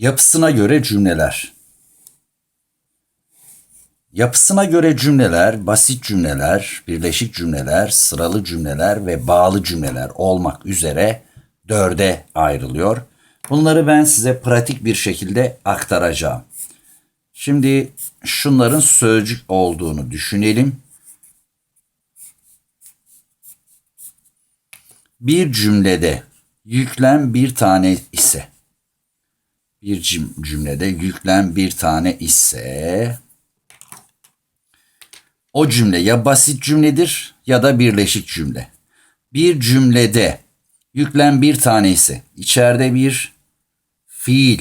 Yapısına göre cümleler. Yapısına göre cümleler, basit cümleler, birleşik cümleler, sıralı cümleler ve bağlı cümleler olmak üzere dörde ayrılıyor. Bunları ben size pratik bir şekilde aktaracağım. Şimdi şunların sözcük olduğunu düşünelim. Bir cümlede yüklem bir tane ise bir cüm- cümlede yüklem bir tane ise o cümle ya basit cümledir ya da birleşik cümle. Bir cümlede yüklem bir tane ise içeride bir fiil,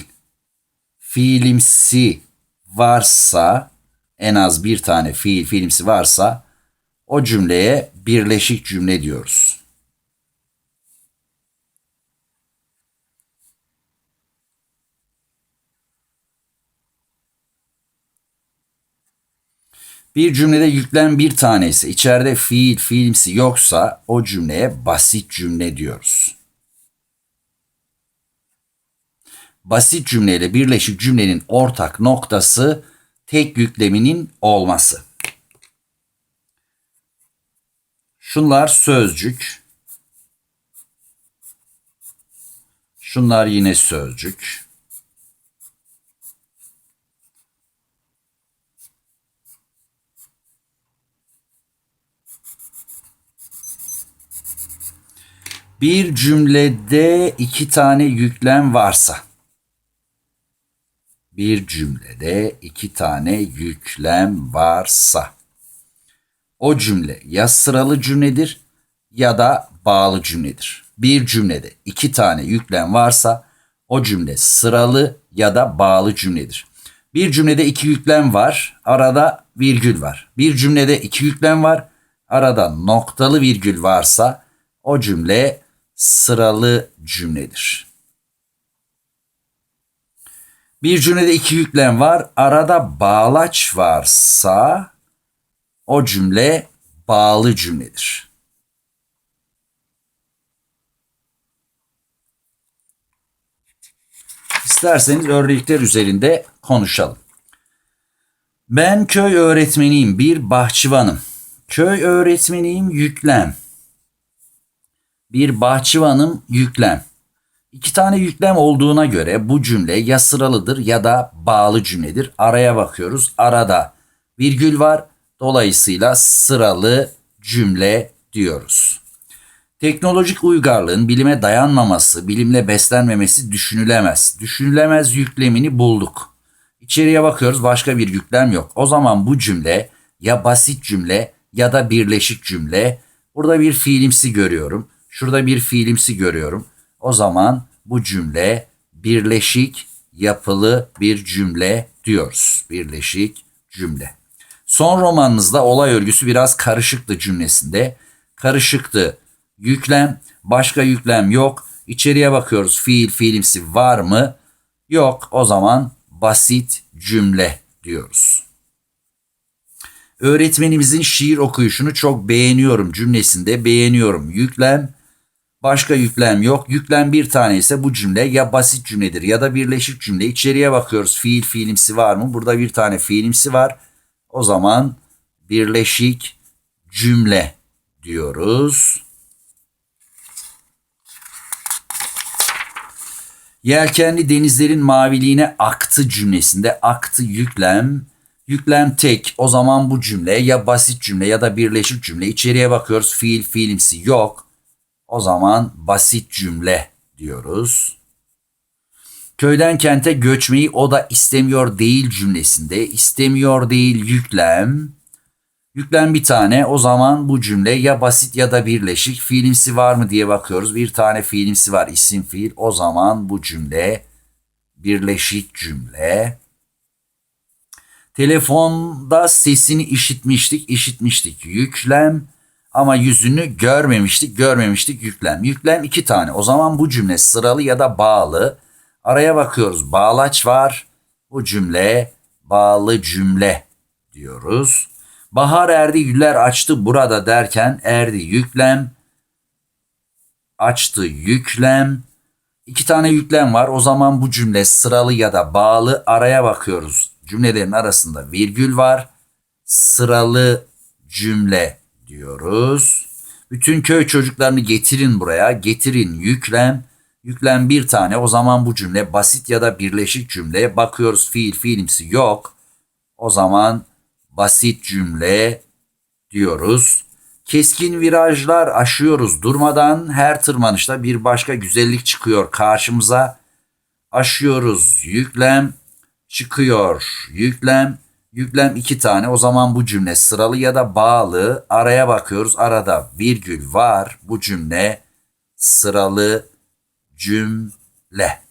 fiilimsi varsa en az bir tane fiil, fiilimsi varsa o cümleye birleşik cümle diyoruz. Bir cümlede yüklem bir tane ise içeride fiil, fiilimsi yoksa o cümleye basit cümle diyoruz. Basit cümleyle birleşik cümlenin ortak noktası tek yükleminin olması. Şunlar sözcük. Şunlar yine sözcük. Bir cümlede iki tane yüklem varsa bir cümlede iki tane yüklem varsa o cümle ya sıralı cümledir ya da bağlı cümledir. Bir cümlede iki tane yüklem varsa o cümle sıralı ya da bağlı cümledir. Bir cümlede iki yüklem var, arada virgül var. Bir cümlede iki yüklem var, arada noktalı virgül varsa o cümle sıralı cümledir. Bir cümlede iki yüklem var. Arada bağlaç varsa o cümle bağlı cümledir. İsterseniz örnekler üzerinde konuşalım. Ben köy öğretmeniyim, bir bahçıvanım. Köy öğretmeniyim yüklem. Bir bahçıvanım yüklem. İki tane yüklem olduğuna göre bu cümle ya sıralıdır ya da bağlı cümledir. Araya bakıyoruz. Arada virgül var. Dolayısıyla sıralı cümle diyoruz. Teknolojik uygarlığın bilime dayanmaması, bilimle beslenmemesi düşünülemez. Düşünülemez yüklemini bulduk. İçeriye bakıyoruz başka bir yüklem yok. O zaman bu cümle ya basit cümle ya da birleşik cümle. Burada bir fiilimsi görüyorum. Şurada bir fiilimsi görüyorum. O zaman bu cümle birleşik yapılı bir cümle diyoruz. Birleşik cümle. Son romanınızda olay örgüsü biraz karışıktı cümlesinde. Karışıktı. Yüklem, başka yüklem yok. İçeriye bakıyoruz. Fiil, fiilimsi var mı? Yok. O zaman basit cümle diyoruz. Öğretmenimizin şiir okuyuşunu çok beğeniyorum cümlesinde beğeniyorum. Yüklem, Başka yüklem yok. Yüklem bir tane ise bu cümle ya basit cümledir ya da birleşik cümle. İçeriye bakıyoruz. Fiil fiilimsi var mı? Burada bir tane fiilimsi var. O zaman birleşik cümle diyoruz. Yelkenli denizlerin maviliğine aktı cümlesinde aktı yüklem. Yüklem tek. O zaman bu cümle ya basit cümle ya da birleşik cümle. İçeriye bakıyoruz. Fiil fiilimsi yok. O zaman basit cümle diyoruz. Köyden kente göçmeyi o da istemiyor değil cümlesinde istemiyor değil yüklem. Yüklem bir tane o zaman bu cümle ya basit ya da birleşik fiilimsi var mı diye bakıyoruz. Bir tane fiilimsi var isim fiil o zaman bu cümle birleşik cümle. Telefonda sesini işitmiştik işitmiştik yüklem ama yüzünü görmemiştik, görmemiştik yüklem. Yüklem iki tane. O zaman bu cümle sıralı ya da bağlı. Araya bakıyoruz. Bağlaç var. Bu cümle bağlı cümle diyoruz. Bahar erdi, güller açtı burada derken erdi yüklem. Açtı yüklem. İki tane yüklem var. O zaman bu cümle sıralı ya da bağlı. Araya bakıyoruz. Cümlelerin arasında virgül var. Sıralı cümle diyoruz. Bütün köy çocuklarını getirin buraya. Getirin yüklem. Yüklem bir tane. O zaman bu cümle basit ya da birleşik cümleye bakıyoruz. Fiil fiilimsi yok. O zaman basit cümle diyoruz. Keskin virajlar aşıyoruz durmadan. Her tırmanışta bir başka güzellik çıkıyor karşımıza. Aşıyoruz yüklem çıkıyor yüklem. Yüklem iki tane. O zaman bu cümle sıralı ya da bağlı. Araya bakıyoruz. Arada virgül var. Bu cümle sıralı cümle.